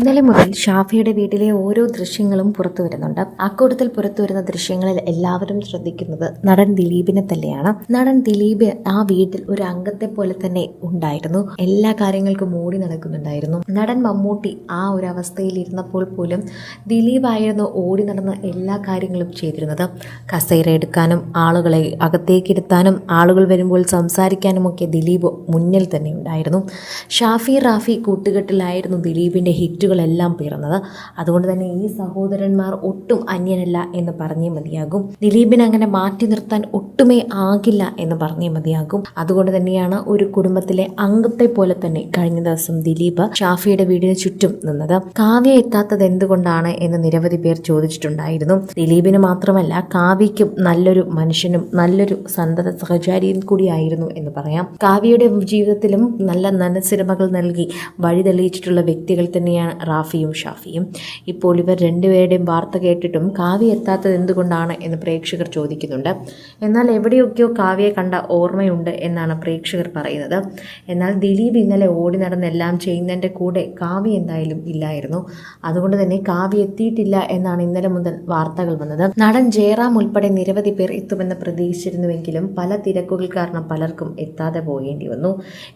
ഇന്നലെ മുതൽ ഷാഫിയുടെ വീട്ടിലെ ഓരോ ദൃശ്യങ്ങളും പുറത്തു വരുന്നുണ്ട്. അക്കൂട്ടത്തിൽ പുറത്തു വരുന്ന ദൃശ്യങ്ങളിൽ എല്ലാവരും ശ്രദ്ധിക്കുന്നത് നടൻ ദിലീപിനെ തന്നെയാണ്. നടൻ ദിലീപ് ആ വീട്ടിൽ ഒരു അംഗത്തെ പോലെ തന്നെ ഉണ്ടായിരുന്നു. എല്ലാ കാര്യങ്ങൾക്കും ഓടി നടക്കുന്നുണ്ടായിരുന്നു. നടൻ മമ്മൂട്ടി ആ ഒരു അവസ്ഥയിൽ ഇരുന്നപ്പോൾ പോലും ദിലീപായിരുന്നു ഓടി നടന്ന എല്ലാ കാര്യങ്ങളും ചെയ്തിരുന്നത്. കസേര എടുക്കാനും ആളുകളെ അകത്തേക്കിരുത്താനും ആളുകൾ വരുമ്പോൾ സംസാരിക്കാനുമൊക്കെ ദിലീപ് മുന്നിൽ തന്നെ ഉണ്ടായിരുന്നു. ഷാഫി റാഫി കൂട്ടുകെട്ടിലായിരുന്നു ദിലീപിന്റെ ഹിറ്റുകളെല്ലാം പിറന്നത്. അതുകൊണ്ട് തന്നെ ഈ സഹോദരന്മാർ ഒട്ടും അന്യനല്ല എന്ന് പറഞ്ഞേ മതിയാകും. ദിലീപിനെ അങ്ങനെ മാറ്റി നിർത്താൻ ഒട്ടുമേ ആകില്ല എന്ന് പറഞ്ഞേ മതിയാകും. അതുകൊണ്ട് തന്നെയാണ് ഒരു കുടുംബത്തിലെ അംഗത്തെ പോലെ തന്നെ കഴിഞ്ഞ ദിവസം ദിലീപ് ഷാഫിയുടെ വീടിന് ചുറ്റും നിന്നത്. കാവ്യ എത്താത്തത് എന്തുകൊണ്ടാണ് എന്ന് നിരവധി പേർ ചോദിച്ചിട്ടുണ്ടായിരുന്നു. ദിലീപിന് മാത്രമല്ല കാവ്യയ്ക്കും നല്ലൊരു മനുഷ്യനും നല്ലൊരു സന്തത സഹചാരിയും കൂടിയായിരുന്നു എന്ന് പറയാം. കാവ്യയുടെ ജീവിതത്തിലും നല്ല നല്ല സിനിമകൾ നൽകി വഴി തെളിയിച്ചിട്ടുള്ള വ്യക്തികൾ തന്നെയാണ് റാഫിയും ഷാഫിയും. ഇപ്പോൾ ഇവർ രണ്ടുപേരുടെയും വാർത്ത കേട്ടിട്ടും കാവ്യ എത്താത്തത് എന്തുകൊണ്ടാണ് എന്ന് പ്രേക്ഷകർ ചോദിക്കുന്നുണ്ട്. എന്നാൽ എവിടെയൊക്കെയോ കാവ്യയെ കണ്ട ഓർമ്മയുണ്ട് എന്നാണ് പ്രേക്ഷകർ പറയുന്നത്. എന്നാൽ ദിലീപ് ഇന്നലെ ഓടി നടന്നെല്ലാം ചെയ്യുന്നതിന്റെ കൂടെ കാവ്യ എന്തായാലും ഇല്ലായിരുന്നു. അതുകൊണ്ട് തന്നെ കാവ്യ എത്തിയിട്ടില്ല എന്നാണ് ഇന്നലെ മുതൽ വാർത്തകൾ വന്നത്. നടൻ ജയറാം ഉൾപ്പെടെ നിരവധി പേർ എത്തുമെന്ന് പ്രതീക്ഷിച്ചിരുന്നുവെങ്കിലും പല തിരക്കുകൾ കാരണം പലർക്കും എത്താതെ പോകേണ്ടി വന്നു.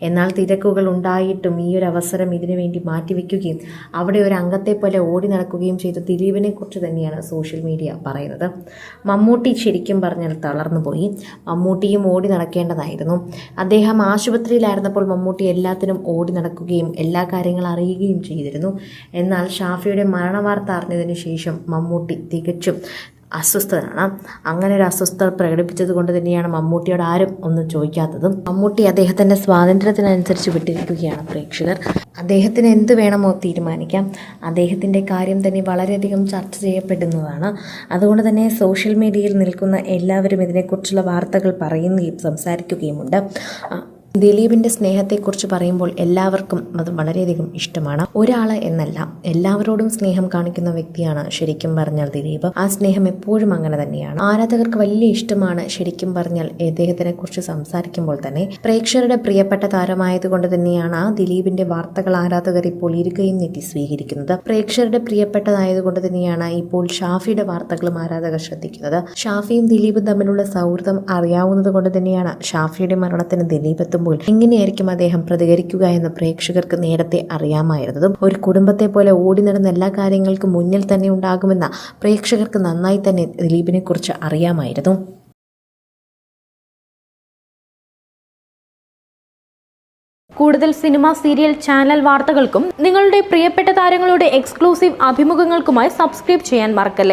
എന്നാൽ തിരക്കുകൾ ഉണ്ടായിട്ടും ഈ ഒരു അവസരം ഇതിനുവേണ്ടി മാറ്റിവെക്കുകയും അവിടെ ഒരു അംഗത്തെ പോലെ ഓടി നടക്കുകയും ചെയ്ത ദിലീപിനെ കുറിച്ച് തന്നെയാണ് സോഷ്യൽ മീഡിയ പറയുന്നത്. മമ്മൂട്ടി ശരിക്കും പറഞ്ഞാൽ തളർന്നുപോയി മമ്മൂട്ടിയും ഓടി നടക്കേണ്ടതായിരുന്നു. അദ്ദേഹം ആശുപത്രിയിലായിരുന്നപ്പോൾ മമ്മൂട്ടി എല്ലാത്തിനും ഓടി നടക്കുകയും എല്ലാ കാര്യങ്ങളും അറിയുകയും ചെയ്തിരുന്നു. എന്നാൽ ഷാഫിയുടെ മരണവാർത്ത അറിഞ്ഞതിന് ശേഷം മമ്മൂട്ടി തികച്ചും അസ്വസ്ഥനാണ്. അങ്ങനെ ഒരു അസ്വസ്ഥത പ്രകടിപ്പിച്ചത് കൊണ്ട് തന്നെയാണ് മമ്മൂട്ടിയോട് ആരും ഒന്നും ചോദിക്കാത്തതും. മമ്മൂട്ടി അദ്ദേഹത്തിന്റെ സ്വാതന്ത്ര്യത്തിനനുസരിച്ച് വിട്ടിരിക്കുകയാണ് പ്രേക്ഷകർ. അദ്ദേഹത്തിന് എന്ത് വേണമോ തീരുമാനിക്കാം. അദ്ദേഹത്തിന്റെ കാര്യം തന്നെ വളരെയധികം ചർച്ച ചെയ്യപ്പെടുന്നതാണ്. അതുകൊണ്ട് തന്നെ സോഷ്യൽ മീഡിയയിൽ നിൽക്കുന്ന എല്ലാവരും ഇതിനെക്കുറിച്ചുള്ള വാർത്തകൾ പറയുകയും സംസാരിക്കുകയുമുണ്ട്. ആ, ദിലീപിന്റെ സ്നേഹത്തെക്കുറിച്ച് പറയുമ്പോൾ എല്ലാവർക്കും അത് വളരെയധികം ഇഷ്ടമാണ്. ഒരാൾ എന്നല്ല എല്ലാവരോടും സ്നേഹം കാണിക്കുന്ന വ്യക്തിയാണ് ശരിക്കും പറഞ്ഞാൽ ദിലീപ്. ആ സ്നേഹം എപ്പോഴും അങ്ങനെ തന്നെയാണ്. ആരാധകർക്ക് വലിയ ഇഷ്ടമാണ് ശരിക്കും പറഞ്ഞാൽ ഇദ്ദേഹത്തിനെ കുറിച്ച് സംസാരിക്കുമ്പോൾ തന്നെ. പ്രേക്ഷകരുടെ പ്രിയപ്പെട്ട താരമായതുകൊണ്ട് തന്നെയാണ് ആ ദിലീപിന്റെ വാർത്തകൾ ആരാധകർ ഇപ്പോൾ ഇരുകയും നീട്ടി സ്വീകരിക്കുന്നത്. പ്രേക്ഷകരുടെ പ്രിയപ്പെട്ടതായതുകൊണ്ട് തന്നെയാണ് ഇപ്പോൾ ഷാഫിയുടെ വാർത്തകളും ആരാധകർ ശ്രദ്ധിക്കുന്നത്. ഷാഫിയും ദിലീപും തമ്മിലുള്ള സൗഹൃദം അറിയാവുന്നത് കൊണ്ട് തന്നെയാണ് ഷാഫിയുടെ മരണത്തിന് ദിലീപ് എത്തുമ്പോൾ എങ്ങനെയായിരിക്കും അദ്ദേഹം പ്രതികരിക്കുക എന്ന് പ്രേക്ഷകർക്ക് നേരത്തെ അറിയാമായിരുന്നതും ഒരു കുടുംബത്തെ പോലെ ഓടി നടന്ന എല്ലാ കാര്യങ്ങൾക്കും മുന്നിൽ തന്നെ ഉണ്ടാകുമെന്ന പ്രേക്ഷകർക്ക് നന്നായി തന്നെ ദിലീപിനെ കുറിച്ച് അറിയാമായിരുന്നു. കൂടുതൽ സിനിമ സീരിയൽ ചാനൽ വാർത്തകൾക്കും നിങ്ങളുടെ പ്രിയപ്പെട്ട താരങ്ങളുടെ എക്സ്ക്ലൂസീവ് അഭിമുഖങ്ങൾക്കുമായി സബ്സ്ക്രൈബ് ചെയ്യാൻ മറക്കല്ലേ?